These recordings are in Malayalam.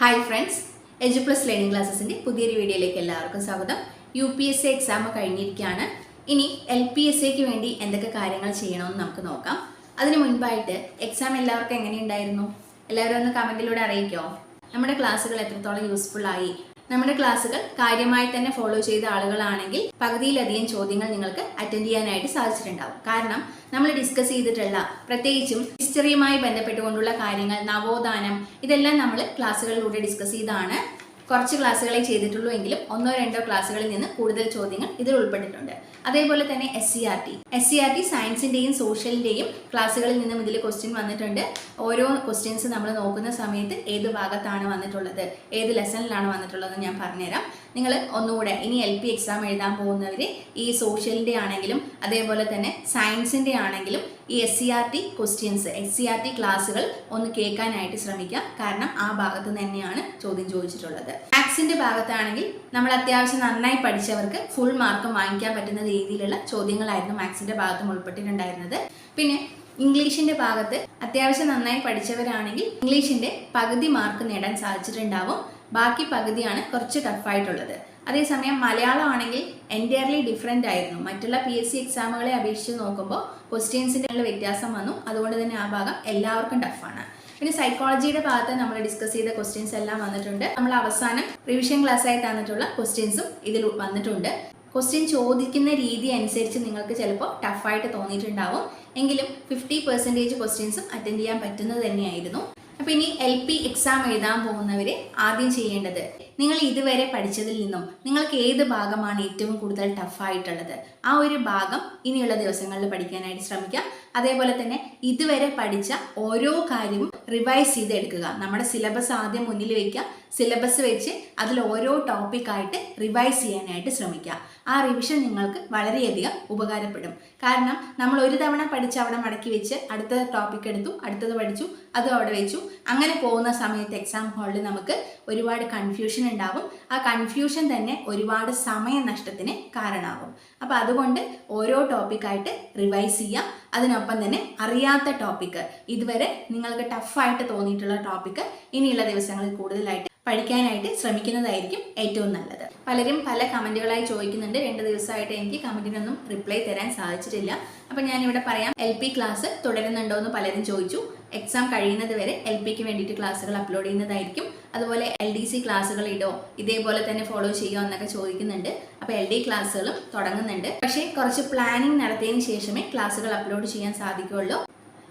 Hi friends Edu Plus Learning ക്ലാസ്സസിന്റെ പുതിയൊരു വീഡിയോയിലേക്ക് എല്ലാവർക്കും സ്വാഗതം. U P S C exam കഴിഞ്ഞിരിക്കുകയാണ്. ഇനി എൽ പി എസ് സിക്ക് വേണ്ടി എന്തൊക്കെ കാര്യങ്ങൾ ചെയ്യണമെന്ന് നമുക്ക് നോക്കാം. അതിന് മുൻപായിട്ട് എക്സാം എല്ലാവർക്കും എങ്ങനെയുണ്ടായിരുന്നു എല്ലാവരും ഒന്ന് കമന്റിലൂടെ അറിയിക്കോ? നമ്മുടെ ക്ലാസ്സുകൾ എത്രത്തോളം യൂസ്ഫുൾ ആയി? നമ്മുടെ ക്ലാസ്സുകൾ കാര്യമായി തന്നെ ഫോളോ ചെയ്ത ആളുകളാണെങ്കിൽ പകുതിയിലധികം ചോദ്യങ്ങൾ നിങ്ങൾക്ക് അറ്റൻഡ് ചെയ്യാനായിട്ട് സാധിച്ചിട്ടുണ്ടാവും. കാരണം നമ്മൾ ഡിസ്കസ് ചെയ്തിട്ടുള്ള പ്രത്യേകിച്ചും ഹിസ്റ്ററിയുമായി ബന്ധപ്പെട്ടുകൊണ്ടുള്ള കാര്യങ്ങൾ നവോത്ഥാനം ഇതെല്ലാം നമ്മൾ ക്ലാസ്സുകളിലൂടെ ഡിസ്കസ് ചെയ്താണ്. കുറച്ച് ക്ലാസ്സുകളെ ചെയ്തിട്ടുള്ളൂ എങ്കിലും ഒന്നോ രണ്ടോ ക്ലാസ്സുകളിൽ നിന്ന് കൂടുതൽ ചോദ്യങ്ങൾ ഇതിൽ ഉൾപ്പെട്ടിട്ടുണ്ട്. അതേപോലെ തന്നെ S C R T S C R T സയൻസിന്റെയും സോഷ്യലിന്റെയും ക്ലാസ്സുകളിൽ നിന്നും ഇതിൽ ക്വസ്റ്റ്യൻ വന്നിട്ടുണ്ട്. ഓരോ ക്വസ്റ്റ്യൻസ് നമ്മൾ നോക്കുന്ന സമയത്ത് ഏത് ഭാഗത്താണ് വന്നിട്ടുള്ളത് ഏത് ലെസണിലാണ് വന്നിട്ടുള്ളതെന്ന് ഞാൻ പറഞ്ഞുതരാം. നിങ്ങൾ ഒന്നുകൂടെ ഇനി എൽ പി എക്സാം എഴുതാൻ പോകുന്നവർ ഈ സോഷ്യലിന്റെ ആണെങ്കിലും അതേപോലെ തന്നെ സയൻസിന്റെ ആണെങ്കിലും ഈ S C R T questions S C R T ക്ലാസ്സുകൾ ഒന്ന് കേൾക്കാനായിട്ട് ശ്രമിക്കാം കാരണം ആ ഭാഗത്ത് തന്നെയാണ് ചോദ്യം ചോദിച്ചിട്ടുള്ളത്. മാത്സിന്റെ ഭാഗത്താണെങ്കിൽ നമ്മൾ അത്യാവശ്യം നന്നായി പഠിച്ചവർക്ക് ഫുൾ മാർക്ക് വാങ്ങിക്കാൻ പറ്റുന്ന രീതിയിലുള്ള ചോദ്യങ്ങളായിരുന്നു മാത്സിന്റെ ഭാഗത്തും ഉൾപ്പെട്ടിട്ടുണ്ടായിരുന്നത്. പിന്നെ ഇംഗ്ലീഷിന്റെ ഭാഗത്ത് അത്യാവശ്യം നന്നായി പഠിച്ചവരാണെങ്കിൽ ഇംഗ്ലീഷിന്റെ പകുതി മാർക്ക് നേടാൻ സാധിച്ചിട്ടുണ്ടാവും. ബാക്കി പകുതിയാണ് കുറച്ച് ടഫായിട്ടുള്ളത് അതേസമയം മലയാളം ആണെങ്കിൽ എന്റയർലി ഡിഫറെന്റ് ആയിരുന്നു. മറ്റുള്ള പി എസ് സി എക്സാമുകളെ അപേക്ഷിച്ച് നോക്കുമ്പോൾ ക്വസ്റ്റ്യൻസിന്റെ വ്യത്യാസം വന്നു. അതുകൊണ്ട് തന്നെ ആ ഭാഗം എല്ലാവർക്കും ടഫാണ് പിന്നെ സൈക്കോളജിയുടെ ഭാഗത്ത് നമ്മൾ ഡിസ്കസ് ചെയ്ത ക്വസ്റ്റ്യൻസ് എല്ലാം വന്നിട്ടുണ്ട്. നമ്മൾ അവസാനം റിവിഷൻ ക്ലാസ് ആയി തന്നിട്ടുള്ള ക്വസ്റ്റ്യൻസും ഇതിൽ വന്നിട്ടുണ്ട്. ക്വസ്റ്റ്യൻ ചോദിക്കുന്ന രീതി അനുസരിച്ച് നിങ്ങൾക്ക് ചിലപ്പോൾ ടഫായിട്ട് തോന്നിയിട്ടുണ്ടാവും. എങ്കിലും ഫിഫ്റ്റി പെർസെന്റേജ് ക്വസ്റ്റ്യൻസും അറ്റൻഡ് ചെയ്യാൻ പറ്റുന്നത് തന്നെയായിരുന്നു. അപ്പോൾ ഇനി എൽ പി എക്സാം എഴുതാൻ പോകുന്നവർ ആദ്യം ചെയ്യേണ്ടത് നിങ്ങൾ ഇതുവരെ പഠിച്ചതിൽ നിന്നും നിങ്ങൾക്ക് ഏത് ഭാഗമാണ് ഏറ്റവും കൂടുതൽ ടഫായിട്ടുള്ളത് ആ ഒരു ഭാഗം ഇനിയുള്ള ദിവസങ്ങളിൽ പഠിക്കാനായിട്ട് ശ്രമിക്കുക അതേപോലെ തന്നെ ഇതുവരെ പഠിച്ച ഓരോ കാര്യവും റിവൈസ് ചെയ്തെടുക്കുക. നമ്മുടെ സിലബസ് ആദ്യം മുന്നിൽ വയ്ക്കുക സിലബസ് വെച്ച് അതിൽ ഓരോ ടോപ്പിക്കായിട്ട് റിവൈസ് ചെയ്യാനായിട്ട് ശ്രമിക്കുക. ആ റിവിഷൻ നിങ്ങൾക്ക് വളരെയധികം ഉപകാരപ്പെടും. കാരണം നമ്മൾ ഒരു തവണ പഠിച്ച് അവിടെ മടക്കി വെച്ച് അടുത്ത ടോപ്പിക് എടുത്തു അടുത്തത് പഠിച്ചു അതും അവിടെ വെച്ചു. അങ്ങനെ പോകുന്ന സമയത്ത് എക്സാം ഹാളിൽ നമുക്ക് ഒരുപാട് കൺഫ്യൂഷൻ ഉണ്ടാവും. ആ കൺഫ്യൂഷൻ തന്നെ ഒരുപാട് സമയനഷ്ടത്തിന് കാരണമാകും. അപ്പോൾ അതുകൊണ്ട് ഓരോ ടോപ്പിക്കായിട്ട് റിവൈസ് ചെയ്യുക അതിനൊപ്പം തന്നെ അറിയാത്ത ടോപ്പിക്ക് ഇതുവരെ നിങ്ങൾക്ക് ടഫായിട്ട് തോന്നിയിട്ടുള്ള ടോപ്പിക്ക് ഇനിയുള്ള ദിവസങ്ങളിൽ കൂടുതലായിട്ട് പഠിക്കാനായിട്ട് ശ്രമിക്കുന്നതായിരിക്കും ഏറ്റവും നല്ലത്. പലരും പല കമന്റുകളായി ചോദിക്കുന്നുണ്ട്. രണ്ട് ദിവസമായിട്ട് എനിക്ക് കമന്റിനൊന്നും റിപ്ലൈ തരാൻ സാധിച്ചിട്ടില്ല. അപ്പം ഞാനിവിടെ പറയാം. എൽ പി ക്ലാസ് തുടരുന്നുണ്ടോ എന്ന് പലരും ചോദിച്ചു. എക്സാം കഴിയുന്നത് വരെ എൽ പിക്ക് വേണ്ടിയിട്ട് ക്ലാസ്സുകൾ അപ്ലോഡ് ചെയ്യുന്നതായിരിക്കും. അതുപോലെ എൽ ഡി സി ക്ലാസ്സുകൾ ഇടോ ഇതേപോലെ തന്നെ ഫോളോ ചെയ്യുമോ എന്നൊക്കെ ചോദിക്കുന്നുണ്ട്. അപ്പോൾ എൽ ഡി ക്ലാസ്സുകളും തുടങ്ങുന്നുണ്ട്. പക്ഷേ കുറച്ച് പ്ലാനിങ് നടത്തിയതിന് ശേഷമേ ക്ലാസ്സുകൾ അപ്ലോഡ് ചെയ്യാൻ സാധിക്കുകയുള്ളൂ.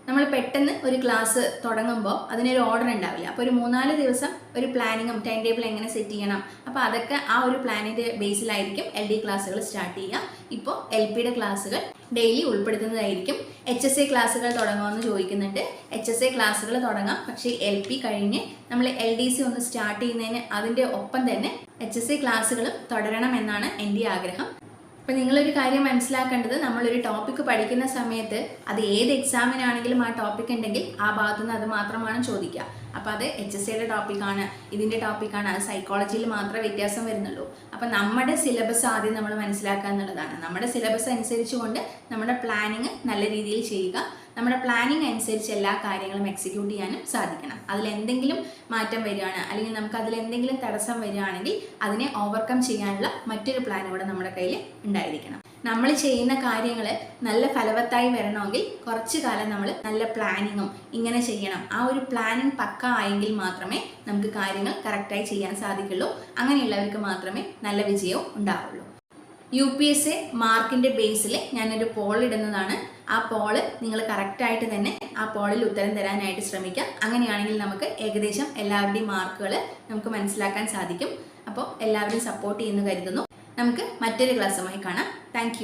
നമ്മൾ പെട്ടെന്ന് ഒരു ക്ലാസ് തുടങ്ങുമ്പോൾ അതിനൊരു ഓർഡർ ഉണ്ടാവില്ല. അപ്പോൾ ഒരു മൂന്നാൽ ദിവസം ഒരു പ്ലാനിങ്ങും ടൈം ടേബിൾ എങ്ങനെ സെറ്റ് ചെയ്യണം? അപ്പോൾ അതൊക്കെ ആ ഒരു പ്ലാനിന്റെ ബേസിലായിരിക്കും എൽ ഡി ക്ലാസ്സുകൾ സ്റ്റാർട്ട് ചെയ്യുക. ഇപ്പോൾ എൽ പിയുടെ ക്ലാസ്സുകൾ ഡെയിലി ഉൾപ്പെടുത്തുന്നതായിരിക്കും. എച്ച് എസ് എ ക്ലാസ്സുകൾ തുടങ്ങുമെന്ന് ചോദിക്കുന്നുണ്ട്. എച്ച് എസ് എ ക്ലാസ്സുകൾ തുടങ്ങാം. പക്ഷേ എൽ പി കഴിഞ്ഞ് നമ്മൾ എൽ ഡി സി ഒന്ന് സ്റ്റാർട്ട് ചെയ്യുന്നതിന് അതിന്റെ ഒപ്പം തന്നെ എച്ച് എസ് എ ക്ലാസ്സുകളും തുടരണമെന്നാണ് എന്റെ ആഗ്രഹം. അപ്പം നിങ്ങളൊരു കാര്യം മനസ്സിലാക്കേണ്ടത് നമ്മളൊരു ടോപ്പിക്ക് പഠിക്കുന്ന സമയത്ത് അത് ഏത് എക്സാമിനാണെങ്കിലും ആ ടോപ്പിക് ഉണ്ടെങ്കിൽ ആ ഭാഗത്തു നിന്ന് അത് മാത്രമാണ് ചോദിക്കുക. അപ്പോൾ അത് എച്ച് എസ് സിയുടെ ടോപ്പിക്കാണ് ഇതിന്റെ ടോപ്പിക്കാണ് അത് സൈക്കോളജിയിൽ മാത്രമേ വ്യത്യാസം വരുന്നുള്ളൂ. അപ്പം നമ്മുടെ സിലബസ് ആദ്യം നമ്മൾ മനസ്സിലാക്കുക എന്നുള്ളതാണ്. നമ്മുടെ സിലബസ് അനുസരിച്ചുകൊണ്ട് നമ്മുടെ പ്ലാനിങ് നല്ല രീതിയിൽ ചെയ്യുക. നമ്മുടെ പ്ലാനിങ് അനുസരിച്ച് എല്ലാ കാര്യങ്ങളും എക്സിക്യൂട്ട് ചെയ്യാനും സാധിക്കണം. അതിൽ എന്തെങ്കിലും മാറ്റം വരികയാണ് അല്ലെങ്കിൽ നമുക്ക് അതിൽ എന്തെങ്കിലും തടസ്സം വരികയാണെങ്കിൽ അതിനെ ഓവർകം ചെയ്യാനുള്ള മറ്റൊരു പ്ലാൻ കൂടെ നമ്മുടെ കയ്യിൽ ഉണ്ടായിരിക്കണം. നമ്മൾ ചെയ്യുന്ന കാര്യങ്ങൾ നല്ല ഫലവത്തായി വരണമെങ്കിൽ കുറച്ച് കാലം നമ്മൾ നല്ല പ്ലാനിങ്ങും ഇങ്ങനെ ചെയ്യണം. ആ ഒരു പ്ലാനിങ് പക്ക ആയെങ്കിൽ മാത്രമേ നമുക്ക് കാര്യങ്ങൾ കറക്റ്റായി ചെയ്യാൻ സാധിക്കുള്ളൂ. അങ്ങനെയുള്ളവർക്ക് മാത്രമേ നല്ല വിജയവും ഉണ്ടാവുള്ളൂ. യു പി എസ് എ മാർക്കിന്റെ ബേസിൽ ഞാനൊരു പോൾ ഇടുന്നതാണ്. ആ പോൾ നിങ്ങൾ കറക്റ്റായിട്ട് തന്നെ ആ പോളിൽ ഉത്തരം തരാനായിട്ട് ശ്രമിക്കാം. അങ്ങനെയാണെങ്കിൽ നമുക്ക് ഏകദേശം എല്ലാവരുടെയും മാർക്കുകൾ നമുക്ക് മനസ്സിലാക്കാൻ സാധിക്കും. അപ്പോൾ എല്ലാവരും സപ്പോർട്ട് ചെയ്യുന്നു കരുതുന്നു. നമുക്ക് മറ്റൊരു ക്ലാസ്സുമായി കാണാം. താങ്ക്